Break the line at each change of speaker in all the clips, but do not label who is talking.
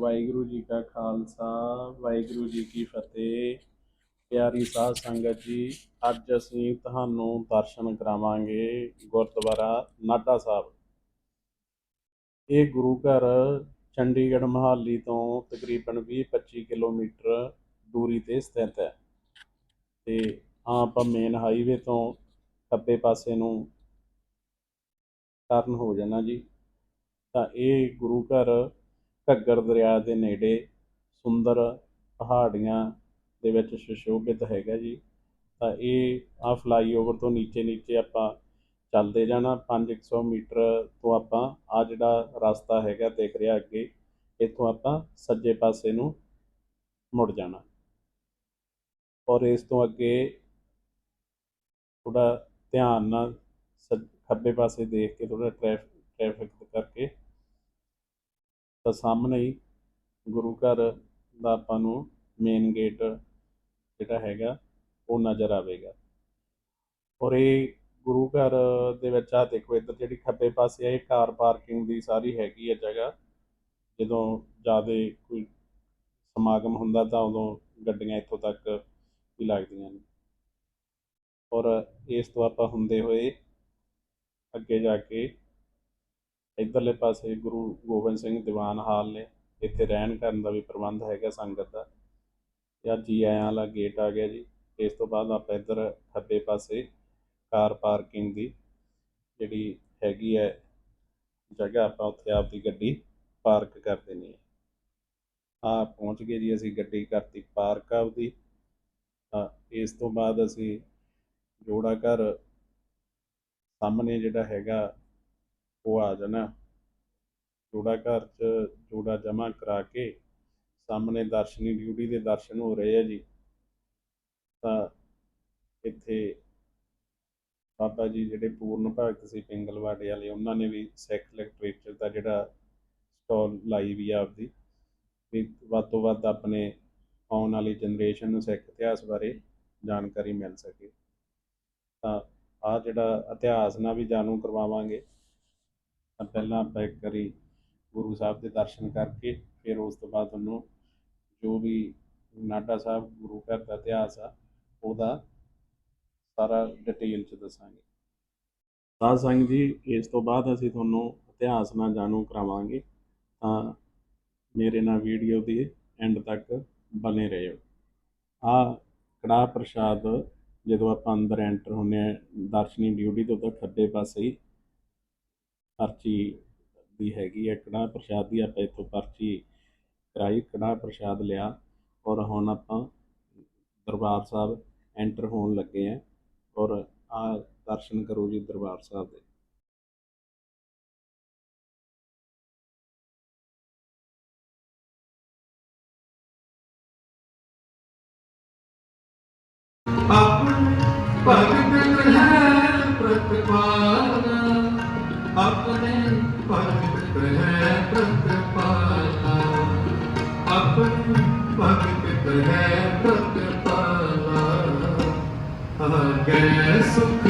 ਵਾਹਿਗੁਰੂ ਜੀ ਕਾ ਖਾਲਸਾ, ਵਾਹਿਗੁਰੂ ਜੀ ਕੀ ਫਤਿਹ। ਪਿਆਰੀ ਸਾਧ ਸੰਗਤ ਜੀ, ਅੱਜ ਅਸੀਂ ਤੁਹਾਨੂੰ ਦਰਸ਼ਨ ਕਰਾਵਾਂਗੇ ਗੁਰਦੁਆਰਾ ਨਾਢਾ ਸਾਹਿਬ। ਇਹ ਗੁਰੂ ਘਰ ਚੰਡੀਗੜ੍ਹ ਮਹਾਲੀ ਤੋਂ ਤਕਰੀਬਨ 20-25 ਕਿਲੋਮੀਟਰ ਦੂਰੀ ਤੇ ਸਥਿਤ ਹੈ। ਤੇ ਹਾਂ, ਆਪਾਂ ਮੇਨ ਹਾਈਵੇ ਤੋਂ ਖੱਬੇ ਪਾਸੇ ਨੂੰ ਟਰਨ ਹੋ ਜਾਣਾ ਜੀ। ਤਾਂ ਇਹ ਗੁਰੂ ਘਰ ਘੱਗਰ ਦਰਿਆ ਦੇ ਨੇੜੇ ਸੁੰਦਰ ਪਹਾੜੀਆਂ ਦੇ ਵਿੱਚ ਸੁਸ਼ੋਭਿਤ ਹੈਗਾ ਜੀ। ਤਾਂ ਇਹ ਆ ਫਲਾਈਓਵਰ ਤੋਂ ਨੀਚੇ ਨੀਚੇ ਆਪਾਂ ਚੱਲਦੇ ਜਾਣਾ 500 ਮੀਟਰ ਤੋਂ ਆਪਾਂ ਆ ਜਿਹੜਾ ਰਸਤਾ ਹੈਗਾ ਦੇਖ ਰਿਹਾ ਅੱਗੇ, ਇੱਥੋਂ ਆਪਾਂ ਸੱਜੇ ਪਾਸੇ ਨੂੰ ਮੁੜ ਜਾਣਾ। ਔਰ ਇਸ ਤੋਂ ਅੱਗੇ ਥੋੜਾ ਧਿਆਨ ਨਾਲ ਸੱਜ- ਖੱਬੇ ਪਾਸੇ ਦੇਖ ਕੇ ਥੋੜਾ ਟ੍ਰੈਫਿਕ ਟ੍ਰੈਫਿਕ ਕਰਕੇ ਤਾਂ ਸਾਹਮਣੇ ਹੀ ਗੁਰੂ ਘਰ ਦਾ ਆਪਾਂ ਨੂੰ ਮੇਨ ਗੇਟ ਜਿਹੜਾ ਹੈਗਾ, ਉਹ ਨਜ਼ਰ ਆਵੇਗਾ। ਔਰ ਇਹ ਗੁਰੂ ਘਰ ਦੇ ਵਿੱਚ ਆ ਦੇਖੋ, ਇੱਧਰ ਜਿਹੜੀ ਖੱਬੇ ਪਾਸੇ ਆ, ਇਹ ਕਾਰ ਪਾਰਕਿੰਗ ਦੀ ਸਾਰੀ ਹੈਗੀ ਹੈ ਜਗ੍ਹਾ। ਜਦੋਂ ਜ਼ਿਆਦਾ ਕੋਈ ਸਮਾਗਮ ਹੁੰਦਾ ਤਾਂ ਉਦੋਂ ਗੱਡੀਆਂ ਇੱਥੋਂ ਤੱਕ ਵੀ ਲੱਗਦੀਆਂ ਨੇ। ਔਰ ਇਸ ਤੋਂ ਆਪਾਂ ਹੁੰਦੇ ਹੋਏ ਅੱਗੇ ਜਾ ਕੇ ਇੱਧਰਲੇ ਪਾਸੇ ਗੁਰੂ ਗੋਬਿੰਦ ਸਿੰਘ ਦੀਵਾਨ ਹਾਲ ਨੇ, ਇੱਥੇ ਰਹਿਣ ਕਰਨ ਦਾ ਵੀ ਪ੍ਰਬੰਧ ਹੈਗਾ ਸੰਗਤ ਦਾ। ਜਾਂ ਜੀ ਆਇਆਂ ਵਾਲਾ ਗੇਟ ਆ ਗਿਆ ਜੀ। ਇਸ ਤੋਂ ਬਾਅਦ ਆਪਾਂ ਇੱਧਰ ਖੱਬੇ ਪਾਸੇ ਕਾਰ ਪਾਰਕਿੰਗ ਦੀ ਜਿਹੜੀ ਹੈਗੀ ਹੈ ਜਗ੍ਹਾ, ਆਪਾਂ ਉੱਥੇ ਆਪਦੀ ਗੱਡੀ ਪਾਰਕ ਕਰ ਦੇਣੀ ਹੈ। ਆ ਪਹੁੰਚ ਗਏ ਜੀ ਅਸੀਂ ਗੱਡੀ ਕਰਤੀ ਪਾਰਕ ਆਪਦੀ। ਤਾਂ ਇਸ ਤੋਂ ਬਾਅਦ ਅਸੀਂ ਜੋੜਾ ਘਰ ਸਾਹਮਣੇ ਜਿਹੜਾ ਹੈਗਾ ਉਹ ਆ ਜਾਣਾ। ਜੋੜਾ ਘਰ 'ਚ ਜੋੜਾ ਜਮ੍ਹਾਂ ਕਰਾ ਕੇ ਸਾਹਮਣੇ ਦਰਸ਼ਨੀ ਡਿਊਟੀ ਦੇ ਦਰਸ਼ਨ ਹੋ ਰਹੇ ਆ ਜੀ। ਤਾਂ ਇੱਥੇ ਬਾਬਾ ਜੀ ਜਿਹੜੇ ਪੂਰਨ ਭਗਤ ਸੀ ਪਿੰਗਲਵਾੜੇ ਵਾਲੇ, ਉਹਨਾਂ ਨੇ ਵੀ ਸਿੱਖ ਲਿਟਰੇਚਰ ਦਾ ਜਿਹੜਾ ਸਟਾਲ ਲਾਈ ਵੀ ਆਪਦੀ। ਵੀ ਵੱਧ ਤੋਂ ਵੱਧ ਆਪਣੇ ਆਉਣ ਵਾਲੀ ਜਨਰੇਸ਼ਨ ਨੂੰ ਸਿੱਖ ਇਤਿਹਾਸ ਬਾਰੇ ਜਾਣਕਾਰੀ ਮਿਲ ਸਕੇ। ਤਾਂ ਆ ਜਿਹੜਾ ਇਤਿਹਾਸ ਨਾਲ ਵੀ ਜਾਣੂ ਕਰਵਾਵਾਂਗੇ। ਤਾਂ ਪਹਿਲਾਂ ਆਪਾਂ ਇੱਕ ਵਾਰੀ ਗੁਰੂ ਸਾਹਿਬ ਦੇ ਦਰਸ਼ਨ ਕਰਕੇ ਫਿਰ ਉਸ ਤੋਂ ਬਾਅਦ ਉਹਨੂੰ ਜੋ ਵੀ ਨਾਢਾ ਸਾਹਿਬ, ਗੁਰੂ ਘਰ ਦਾ ਇਤਿਹਾਸ ਆ, ਉਹਦਾ ਸਾਰਾ ਡਿਟੇਲ ਚ ਦੱਸਾਂਗੇ। ਸਾਧ ਸੰਗਤ ਜੀ, ਇਸ ਤੋਂ ਬਾਅਦ ਅਸੀਂ ਤੁਹਾਨੂੰ ਇਤਿਹਾਸ ਨਾਲ ਜਾਣੂ ਕਰਾਵਾਂਗੇ, ਤਾਂ ਮੇਰੇ ਨਾਲ ਵੀਡੀਓ ਦੀ ਐਂਡ ਤੱਕ ਬਨੇ ਰਹੋ। ਆ ਕੜਾਹ ਪ੍ਰਸ਼ਾਦ ਜਦੋਂ ਆਪਾਂ ਅੰਦਰ ਐਂਟਰ ਹੁੰਨੇ ਆ ਦਰਸ਼ਨੀ ਡਿਊਟੀ ਤੋਂ ਤਾਂ ਖੱਬੇ ਪਾਸੇ ਹੀ ਪਰਚੀ ਦੀ ਹੈਗੀ ਹੈ, ਕੜਾਹ ਪ੍ਰਸ਼ਾਦ ਦੀ ਆਪਾਂ ਇੱਥੋਂ ਪਰਚੀ ਕਰਾਈ, ਕੜਾਹ ਪ੍ਰਸ਼ਾਦ ਲਿਆ ਔਰ ਹੁਣ ਆਪਾਂ ਦਰਬਾਰ ਸਾਹਿਬ ਐਂਟਰ ਹੋਣ ਲੱਗੇ ਆ ਔਰ ਆ ਦਰਸ਼ਨ ਕਰੋ ਜੀ ਦਰਬਾਰ ਸਾਹਿਬ ਦੇ।
ਭਗਤ ਹੈ ਪ੍ਰਤਪਾਲਾ ਹੈ ਪ੍ਰਤਪਾਲਾ। ਆਪਣੇ ਭਗਤ ਹੈ ਪ੍ਰਤਪਾਲਾ ਆਗੇ ਸੁਖ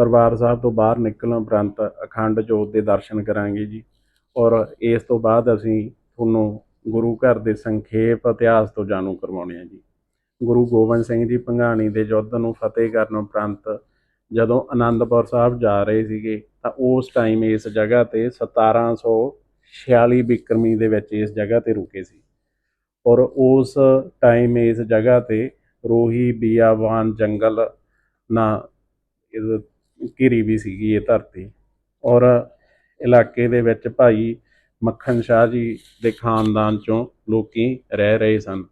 ਦਰਬਾਰ ਸਾਹਿਬ ਤੋਂ ਬਾਹਰ ਨਿਕਲਣ ਉਪਰੰਤ ਅਖੰਡ ਜੋਤ ਦੇ ਦਰਸ਼ਨ ਕਰਾਂਗੇ ਜੀ। ਔਰ ਇਸ ਤੋਂ ਬਾਅਦ ਅਸੀਂ ਤੁਹਾਨੂੰ ਗੁਰੂ ਘਰ ਦੇ ਸੰਖੇਪ ਇਤਿਹਾਸ ਤੋਂ ਜਾਣੂ ਕਰਵਾਉਣੇ ਆ ਜੀ। ਗੁਰੂ ਗੋਬਿੰਦ ਸਿੰਘ ਜੀ ਭੰਗਾਣੀ ਦੇ ਯੁੱਧ ਨੂੰ ਫਤਿਹ ਕਰਨ ਉਪਰੰਤ ਜਦੋਂ ਆਨੰਦਪੁਰ ਸਾਹਿਬ ਜਾ ਰਹੇ ਸੀਗੇ ਤਾਂ ਉਸ ਟਾਈਮ ਇਸ ਜਗ੍ਹਾ ਤੇ 1746 ਬਿਕਰਮੀ ਦੇ ਵਿੱਚ ਇਸ ਜਗ੍ਹਾ ਤੇ ਰੁਕੇ ਸੀ। ਔਰ ਉਸ ਟਾਈਮ ਇਸ ਜਗ੍ਹਾ ਤੇ ਰੋਹੀ, ਬੀਆਵਾਨ, ਜੰਗਲ ਨਾ, ਇਹ ਘਿਰੀ ਵੀ ਸੀਗੀ ਇਹ ਧਰਤੀ। ਔਰ ਇਲਾਕੇ ਦੇ ਵਿੱਚ ਭਾਈ ਮੱਖਣ ਸ਼ਾਹ ਜੀ ਦੇ ਖਾਨਦਾਨ ਚੋਂ ਲੋਕੀ ਰਹਿ ਰਹੇ ਸਨ।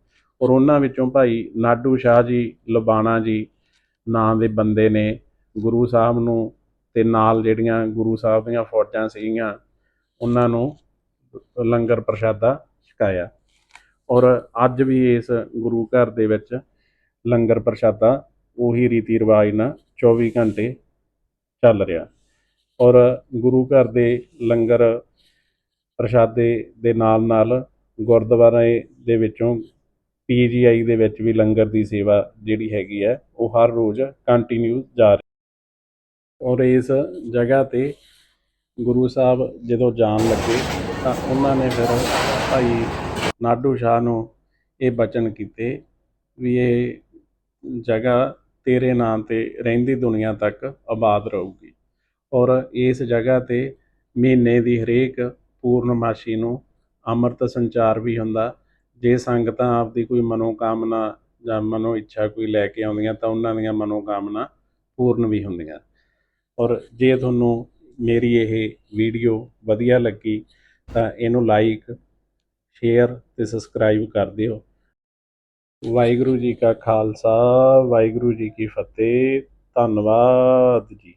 ਔਰ ਉਹਨਾਂ ਵਿੱਚੋਂ ਭਾਈ ਨਾਡੂ ਸ਼ਾਹ ਜੀ, ਲੁਬਾਣਾ ਜੀ, ਨਾਂ ਦੇ ਬੰਦੇ ਨੇ ਗੁਰੂ ਸਾਹਿਬ ਨੂੰ ਤੇ ਨਾਲ ਜਿਹੜੀਆਂ ਗੁਰੂ ਸਾਹਿਬ ਦੀਆਂ ਫੌਜਾਂ ਸੀਗੀਆਂ, ਉਹਨਾਂ ਨੂੰ ਲੰਗਰ ਪ੍ਰਸ਼ਾਦਾ ਛਕਾਇਆ। ਔਰ ਅੱਜ ਵੀ ਇਸ ਗੁਰੂ ਘਰ ਦੇ ਵਿੱਚ ਲੰਗਰ ਪ੍ਰਸ਼ਾਦਾ ਉਹੀ ਰੀਤੀ ਰਿਵਾਜ ਨਾਲ 24 ਘੰਟੇ ਚੱਲ ਰਿਹਾ। ਔਰ ਗੁਰੂ ਘਰ ਦੇ ਲੰਗਰ ਪ੍ਰਸ਼ਾਦੇ ਦੇ ਨਾਲ ਨਾਲ ਗੁਰਦੁਆਰੇ ਦੇ ਵਿੱਚੋਂ ਪੀਜੀਆਈ ਦੇ ਵਿੱਚ ਵੀ ਲੰਗਰ ਦੀ ਸੇਵਾ ਜਿਹੜੀ ਹੈਗੀ ਹੈ, ਉਹ ਹਰ ਰੋਜ਼ ਕੰਟੀਨਿਊ ਜਾ ਰਹੀ ਔਰ ਇਸ ਜਗ੍ਹਾ ਤੇ ਗੁਰੂ ਸਾਹਿਬ ਜਦੋਂ ਜਾਣ ਲੱਗੇ ਤਾਂ ਉਹਨਾਂ ਨੇ ਫਿਰ ਭਾਈ ਨਾਡੂ ਸ਼ਾਹ ਨੂੰ ਇਹ ਬਚਨ ਕੀਤੇ ਵੀ ਇਹ ਜਗ੍ਹਾ ਤੇਰੇ ਨਾਂ ਤੇ ਰਹਿੰਦੀ ਦੁਨੀਆ ਤੱਕ ਆਬਾਦ ਰਹੂਗੀ। ਔਰ ਇਸ ਜਗ੍ਹਾ ਤੇ ਮਹੀਨੇ ਦੀ ਹਰੇਕ ਪੂਰਨਮਾਸ਼ੀ ਨੂੰ ਅੰਮ੍ਰਿਤ ਸੰਚਾਰ ਵੀ ਹੁੰਦਾ। ਜੇ ਸੰਗਤਾਂ ਆਪਦੀ ਕੋਈ ਮਨੋਕਾਮਨਾ ਜਾਂ ਮਨੋ ਇੱਛਾ ਕੋਈ ਲੈ ਕੇ ਆਉਂਦੀਆਂ ਤਾਂ ਉਹਨਾਂ ਦੀਆਂ ਮਨੋਕਾਮਨਾ ਪੂਰਨ ਵੀ ਹੁੰਦੀਆਂ। ਔਰ ਜੇ ਤੁਹਾਨੂੰ ਮੇਰੀ ਇਹ ਵੀਡੀਓ ਵਧੀਆ ਲੱਗੀ ਤਾਂ ਇਹਨੂੰ ਲਾਈਕ ਸ਼ੇਅਰ ਤੇ ਸਬਸਕ੍ਰਾਈਬ ਕਰ ਦਿਓ। ਵਾਹਿਗੁਰੂ ਜੀ ਕਾ ਖਾਲਸਾ ਵਾਹਿਗੁਰੂ ਜੀ ਕੀ ਫਤਿਹ ਧੰਨਵਾਦ ਜੀ।